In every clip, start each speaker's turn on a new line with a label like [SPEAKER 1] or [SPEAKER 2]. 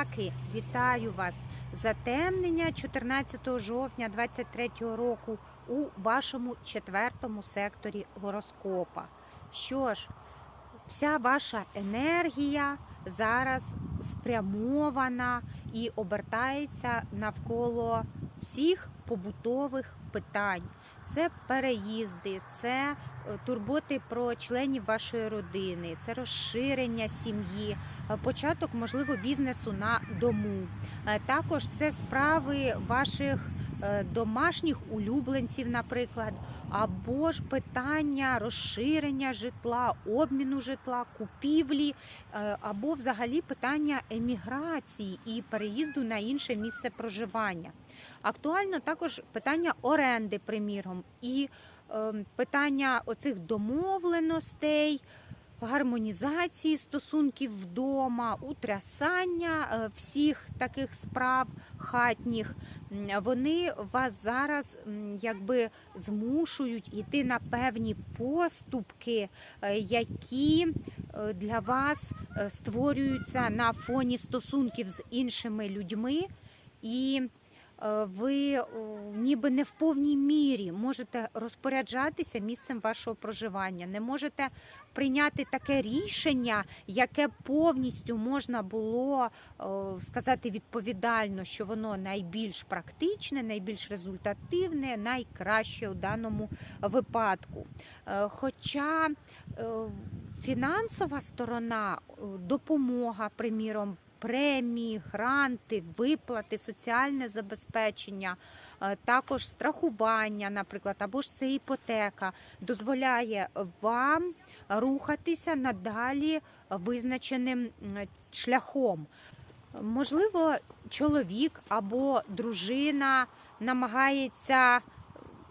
[SPEAKER 1] Раки, вітаю вас! Затемнення 14 жовтня 2023 року у вашому четвертому секторі гороскопа. Що ж, вся ваша енергія зараз спрямована і обертається навколо всіх побутових питань. Це переїзди, це е, турботи про членів вашої родини, це розширення сім'ї, початок, можливо, бізнесу на дому. Е, Також це справи ваших е, домашніх улюбленців, наприклад, або ж питання розширення житла, обміну житла, купівлі, е, або взагалі питання еміграції і переїзду на інше місце проживання. Актуально також питання оренди, приміром, і е, питання оцих домовленостей, гармонізації стосунків вдома, утрясання е, всіх таких справ хатніх. Вони вас зараз якби змушують йти на певні поступки, е, які е, для вас створюються на фоні стосунків з іншими людьми. І ви ніби не в повній мірі можете розпоряджатися місцем вашого проживання, не можете прийняти таке рішення, яке повністю можна було сказати відповідально, що воно найбільш практичне, найбільш результативне, найкраще у даному випадку. Е, Хоча е, фінансова сторона, е, допомога, приміром, премії, гранти, виплати, соціальне забезпечення, е, також страхування, наприклад, або ж це іпотека, дозволяє вам рухатися надалі визначеним шляхом. Можливо, чоловік або дружина намагається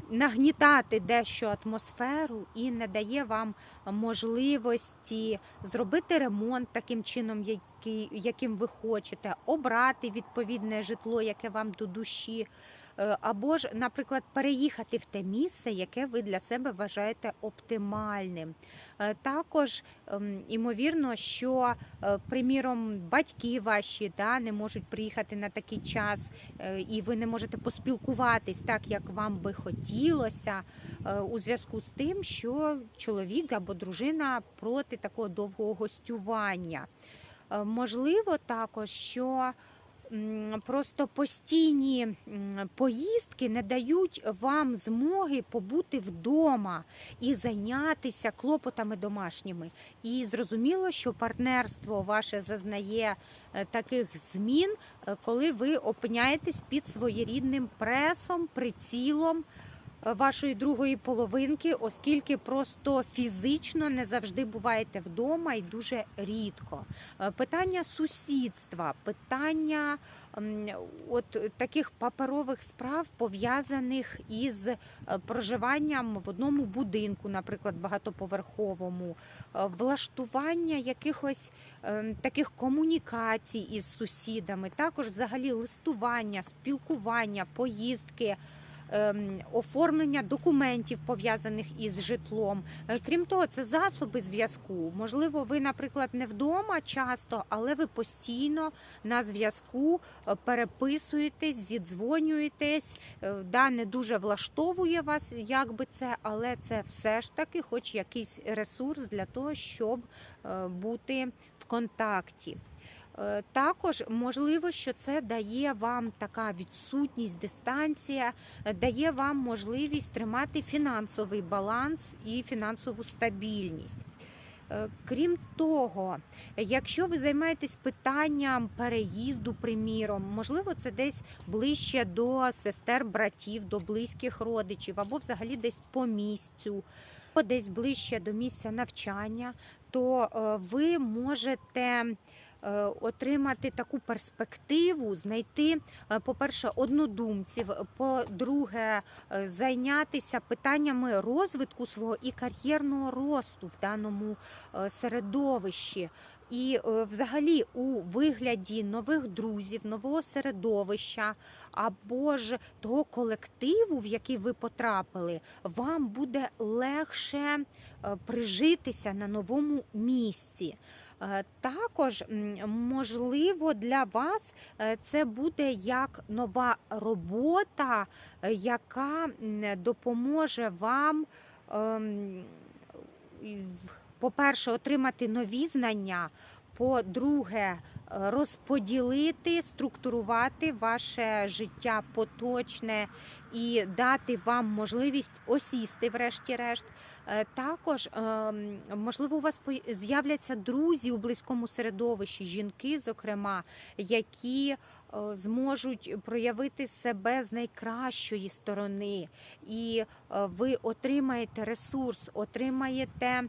[SPEAKER 1] нагнітати дещо атмосферу і не дає вам можливості зробити ремонт таким чином, який, яким ви хочете, обрати відповідне житло, яке вам до душі. Е, Або ж, наприклад, переїхати в те місце, яке ви для себе вважаєте оптимальним. Е, Також ем, імовірно, що, е, приміром, батьки ваші да, не можуть приїхати на такий час, і ви не можете поспілкуватись так, як вам би хотілося, у зв'язку з тим, що чоловік або дружина проти такого довгого гостювання. Можливо, також, що просто постійні поїздки не дають вам змоги побути вдома і зайнятися клопотами домашніми. І зрозуміло, що партнерство ваше зазнає е, таких змін, е, коли ви опиняєтесь під своєрідним пресом, прицілом вашої другої половинки, оскільки просто фізично не завжди буваєте вдома і дуже рідко. Е, Питання сусідства, питання от таких паперових справ пов'язаних із е, проживанням в одному будинку, наприклад, багатоповерховому, е, влаштування якихось таких комунікацій із сусідами, також взагалі листування, спілкування, поїздки. Ем, Оформлення документів пов'язаних із житлом. Е, Крім того, це засоби зв'язку. Можливо, ви, наприклад, не вдома часто, але ви постійно на зв'язку е, переписуєтесь, зідзвонюєтесь. Е, Да, не дуже влаштовує вас, як би це, але це все ж таки, хоч якийсь ресурс для того, щоб бути в контакті. Е, Також можливо, що це дає вам така відсутність, дистанція, е, дає вам можливість тримати фінансовий баланс і фінансову стабільність. Е, Крім того, якщо ви займаєтесь питанням переїзду, приміром, можливо, це десь ближче до сестер, братів, до близьких родичів, або взагалі десь по місцю, або десь ближче до місця навчання, то ви можете отримати таку перспективу, знайти, е, по-перше, однодумців, по-друге, е, зайнятися питаннями розвитку свого і кар'єрного росту в даному е, середовищі. І е, взагалі у вигляді нових друзів, нового середовища або ж того колективу, в який ви потрапили, вам буде легше е, прижитися на новому місці. Е, Також можливо для вас е, це буде як нова робота, е, яка допоможе вам, ем, по-перше, отримати нові знання. По-друге, е, розподілити, структурувати ваше життя поточне і дати вам можливість осісти, врешті-решт. Е, Також, ем, можливо, у вас з'являться друзі у близькому середовищі, жінки, зокрема, які е, зможуть проявити себе з найкращої сторони, і ви отримаєте ресурс, отримаєте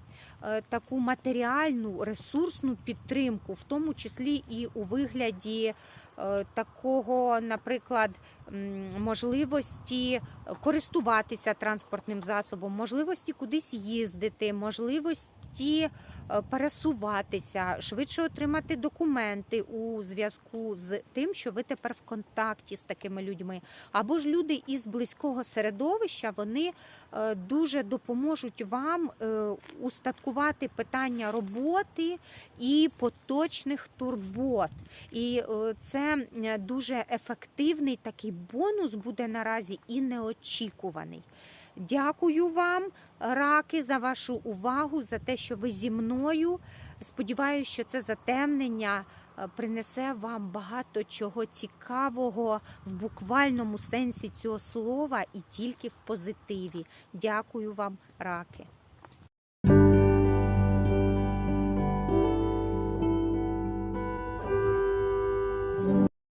[SPEAKER 1] таку матеріальну ресурсну підтримку, в тому числі і у вигляді е, такого, наприклад, можливості користуватися транспортним засобом, можливості кудись їздити, можливості е, пересуватися, швидше отримати документи у зв'язку з тим, що ви тепер в контакті з такими людьми. Або ж люди із близького середовища вони е, дуже допоможуть вам е, устаткувати питання роботи і поточних турбот. І е, це е, дуже ефективний такий бонус буде наразі і неочікуваний. Дякую вам, раки, за вашу увагу, за те, що ви зі мною. Сподіваюся, що це затемнення е, принесе вам багато чого цікавого в буквальному сенсі цього слова і тільки в позитиві. Дякую вам, раки.